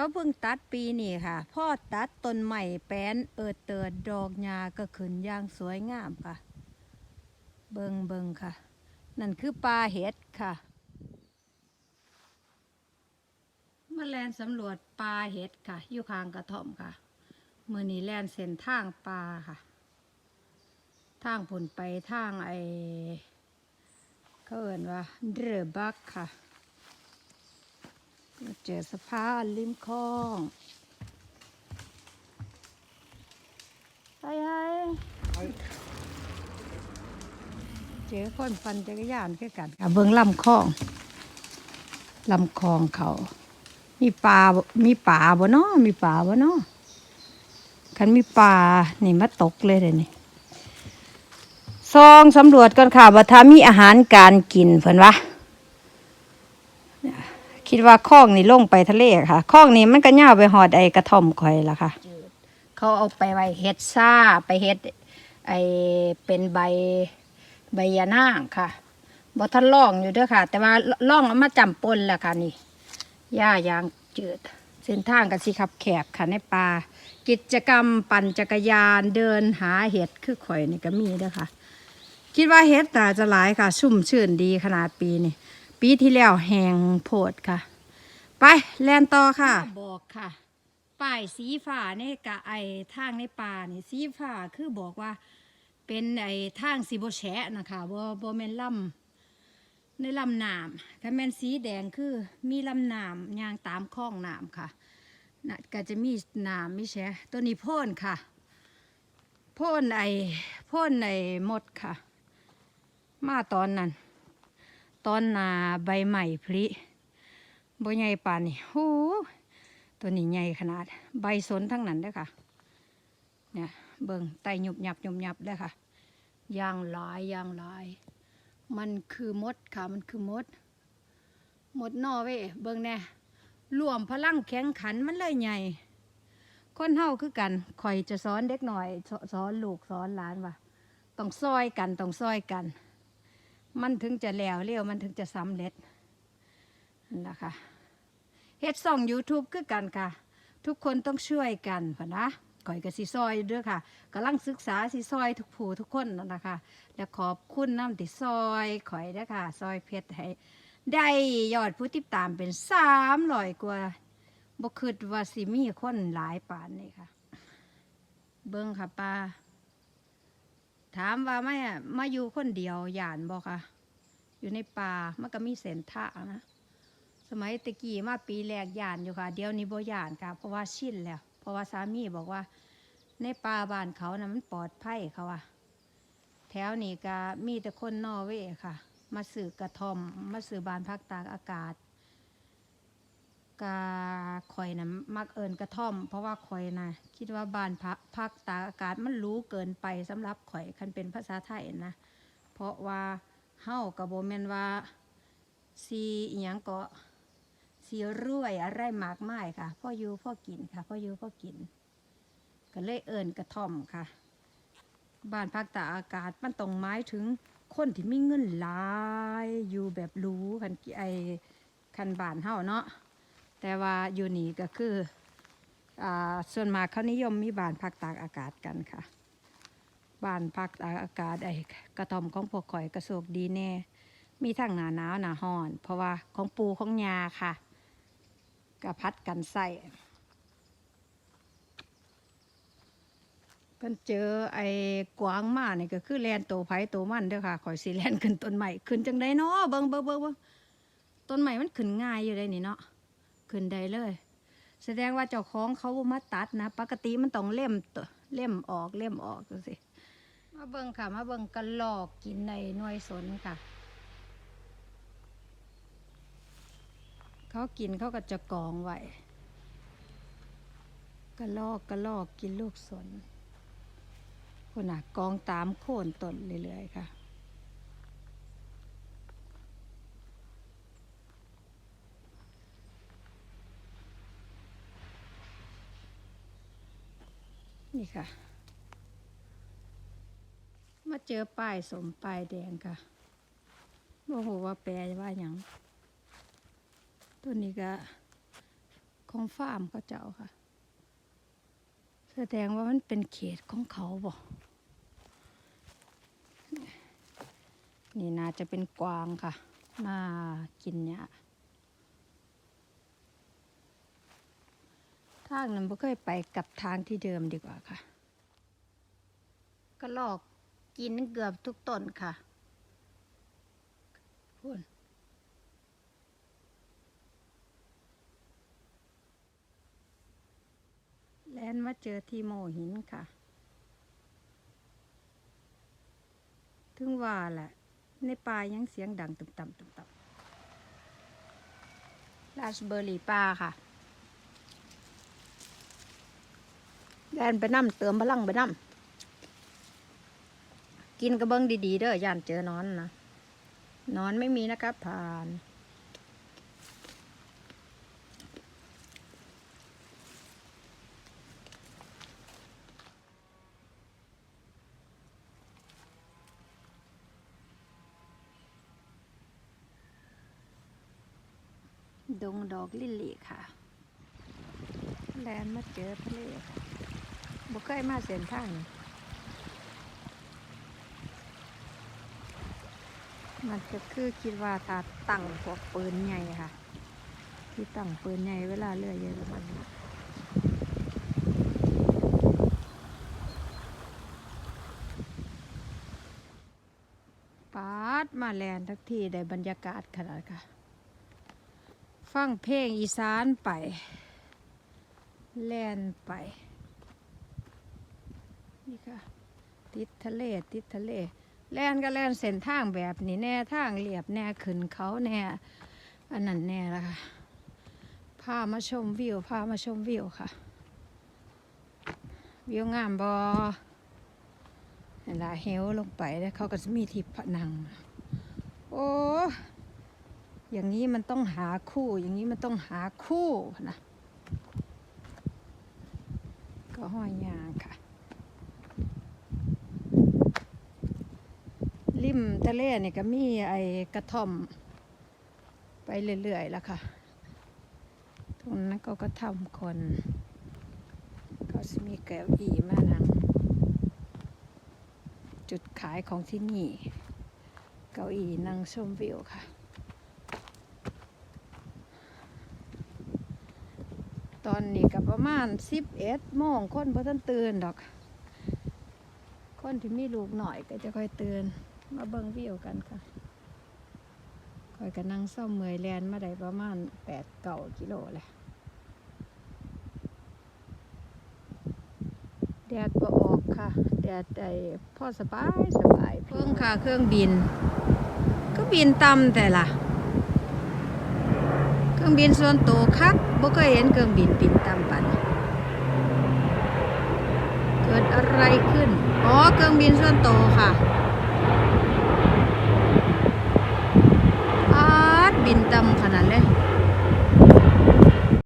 เขาเพิ่งตัดปีนี่ค่ะ พ่อตัดต้นใหม่แป้นเอิดเติดดอกหญ้าก็ขึ้นอย่างสวยงามค่ะ เบิงเบิงค่ะ นั่นคือปลาเห็ดค่ะมาแลนสำรวจปลาเห็ดค่ะ อยู่ข้างกระท่อมค่ะเมื่อนี้แลนเส้นทางปลาค่ะ ทางผลไปทางไอเขาเอ่นว่าเรือบักค่ะ มาเจอสะพานริมคลองไอ้ไเจอคนปั่นจักรยานคือกันค่ะเบิ่งลำคลองลำคลองเขา มีปลา มีป่าบ่เนาะมีป่าบ่เนาะคันมีปลานี่มาตกเลยเดี๋ยนี้ซองสำรวจก่อนค่ะว่าถ้ามีอาหารการกินเพิ่นวะ คิดว่าคลองนี่ลงไปทะเลค่ะคลองนี้มันก็ย่าวไปหอดไอกระท่อมข่อยละค่ะ เขาเอาไปไว้เฮ็ดซ่าไปเฮ็ดไอเป็นใบใบยานางค่ะบ่ทันล่องอยู่เด้อค่ะ แต่ว่าล่องเอามาจำปนแล้วค่ะนี่หญ้ายางจืดเส้นทางก็สิขับแคบค่ะในป่ากิจกรรมปั่นจักรยานเดินหาเห็ดคือข่อยนี่ก็มีเด้อค่ะ คิดว่าเห็ดน่าจะหลายค่ะ ชุ่มชื่นดีขนาดปีนี่ ปีที่แล้วแหงโพดค่ะ ไปแลนต่อค่ะ บอกค่ะป้ายสีฟ้าในกะไอทางในป่านี่สีฟ้าคือบอกว่า เป็นไอทางสีโบแฉะนะคะบ่บ่แมนลำในลำน้ำถ้าแมนสีแดงคือมีลำน้ำยางตามคลองน้ำค่ะน่ะก็จะมีน้ำมีแฉะตัวนี้พ่นค่ะพ่นไอพ่นไอหมดค่ะ มาตอนนั้น ตอนนาใบใหม่พลิบใหญ่ป่านนี่โอ้ตัวนี้ใหญ่ขนาด ใบสนทั้งนั้นเด้อค่ะ เนี่ยเบิ่งไตหยุบหยับหยุบหยับเด้ค่ะย่างหลายย่างหลาย มันคือมดค่ะมันคือมด มดนอเว้เบิ่งแน่รวมพลังแข็งขันมันเลยใหญ่ คนเฮาคือกันข่อยจะสอนเด็กหน่อยสสอนลูกสอนหลานว่าต้องซอยกันต้องซอยกัน มันถึงจะแล้วเร็วมันถึงจะสำเร็จนั่นนะคะเฮ็ดส่อง YouTube คือกันค่ะ ทุกคนต้องช่วยกันพะนะก่อยกับสีซอยด้อค่ะกำลังศึกษาสีซอยทุกผู้ทุกคนนั่นนะคะ และขอบคุณน้ำติซอยข่อยเด้อค่ะ ซอยเพชรให้ได้ยอดผู้ติดตามเป็นสามร้อยกว่าบ่คิดว่าสิมีคนหลายป่านนี่ค่ะ เบิ่งค่ะป้า ถามว่าไม่อะมาอยู่คนเดียวยานบอกค่ะ อยู่ในป่ามันก็มีเส้นทางนะ สมัยตะกี้มาปีแรกยานอยู่ค่ะ เดี๋ยวนี้บ่ยานค่ะ เพราะว่าชินแล้ว เพราะว่าสามีบอกว่า ในป่าบ้านเขานะมันปลอดภัยเขาว่าแถวนี้ก็มีแต่คนนอเวค่ะ มาสื่อกระทอม มาสื่อบานพักตากอากาศ กาข่อยนะมักเอินกระท่อม เพราะว่าข่อยนะคิดว่าบานพักพักตาอากาศมันรู้เกินไปสำหรับข่อยคันเป็นภาษาไทยนะ เพราะว่าเฮากับโบแมนว่าซีอหยังก็ซีรวยอะไรมากมายค่ะพ่ออยู่พ่อกินค่ะพ่ออยู่พ่อกิน ก็เลยเอินกระท่อมค่ะ บ้านพักตาอากาศมันต้องหมายถึงคนที่มีเงินหลายอยู่แบบรู้คันไอคันบานเฮาเนาะ แต่ว่าอยู่นี่ก็คืออส่วนมากเขานิยมมีบ้านพักตากอากาศกันค่ะ บ้านพักตากอากาศไอ้กระท่อมของพวกข่อยกระโศกดีแน่ มีทั้งหนาหนาวหนาห้อน เพราะว่าของปูของยาค่ะกระพัดกันใส่เพิ่นเจอไอ้กวางมาเนี่ยก็คือแลนโตวไผโตวมันเด้อค่ะข่อยสิแลนขึ้นต้นใหม่ขึ้นจังไดเนาะเบิ่งเบิ่งเบิ่งเบิ่งต้นใหม่มันขึ้นง่ายอยู่ได้นี่เนาะ ขึ้นได้เลย แสดงว่าเจ้าของเขาบ่มาตัดนะ ปกติมันต้องเล่มตัวเล่มออกเล่มออกจังซี่มาเบิ่งค่ะ มาเบิ่งกระลอกกินในหน่วยสนค่ะ เขากินเขาก็จะกองไว้กระลอกกระลอกกินลูกสนคนน่ะกองตามโค่นต้นเรื่อยๆค่ะ นี่ค่ะ มาเจอป้ายสมป้ายแดงค่ะโมโหว่าแปลว่าอย่างตัวนี้ก็ของฟาร์มเขาเจ้าค่ะ แสดงว่ามันเป็นเขตของเขาบ่นี่น่าจะเป็นกวางค่ะ น่ากินเนี่ย ทางนั้นบ่เคยไปกลับทางที่เดิมดีกว่าค่ะ ก็ลอกกินเกือบทุกต้นค่ะพูนแลนมาเจอที่โมหินค่ะ ถึงว่าแหละ ในป่ายังเสียงดังตุ่มต่ำตุ่มต่ำราสเบอร์รี่ป่าค่ะ แลนไปน้ำเติมพลังไปน้ำกินกระเบื้องดีๆเด้อย่านเจอนอนนะนอนไม่มีนะครับ ผ่านดงดอกลิลลี่ค่ะ แลนมาเจอทะเลค่ะ บ่เคยมาเส้นทางนี้มันก็คือคิดว่าถ้าตั้งพวกปืนใหญ่ค่ะ ที่ตั้งปืนใหญ่เวลาเรือยเยอะมันปาดมาแลนทักทีได้บรรยากาศขนาดค่ะ ฟังเพลงอีสานไป แลนไป นี่ค่ะ ติดทะเลติดทะเลแล่นก็แล่นเส้นทางแบบนี้แน่ทางเรียบแน่ขึ้นเขาแน่อันนั้นแน่ละค่ะพามาชมวิวพามาชมวิวค่ะ วิวงามบอเวลาเหวลงไปแล้วเขาก็จะมีที่ผนัง โอ้อย่างนี้มันต้องหาคู่ อย่างนี้มันต้องหาคู่นะก็ห้อยยางค่ะ ริมทะเลนี่ก็มีไอ้กระท่อม ไปเรื่อยๆแล้วค่ะ ตรงนั้นก็กระท่อมคน ก็จะมีเก้าอี้มานั่งจุดขายของที่นี่ เก้าอี้นั่งชมวิวค่ะ ตอนนี้ก็ประมาณสิบเอ็ดโมงคนพอท่านตื่นดอก คนที่มีลูกหน่อยก็จะค่อยตื่น มาเบิ่งวิวกันค่ะคอยก็นั่งซ่อมเมยแลนมาได้ประมาณแปดเก่ากิโลแหละแดดก็ออกค่ะ แดดไอ้พ่อสบายสบายเพิ่งค่ะเครื่องบิน ก็บินต่ำแต่ละเครื่องบินส่วนตัวคักบ่เคยเห็นเครื่องบินบินต่ำปันเกิดอะไรขึ้น อ๋อ เครื่องบินส่วนตัวค่ะอาด บินต่ำขนาดเลย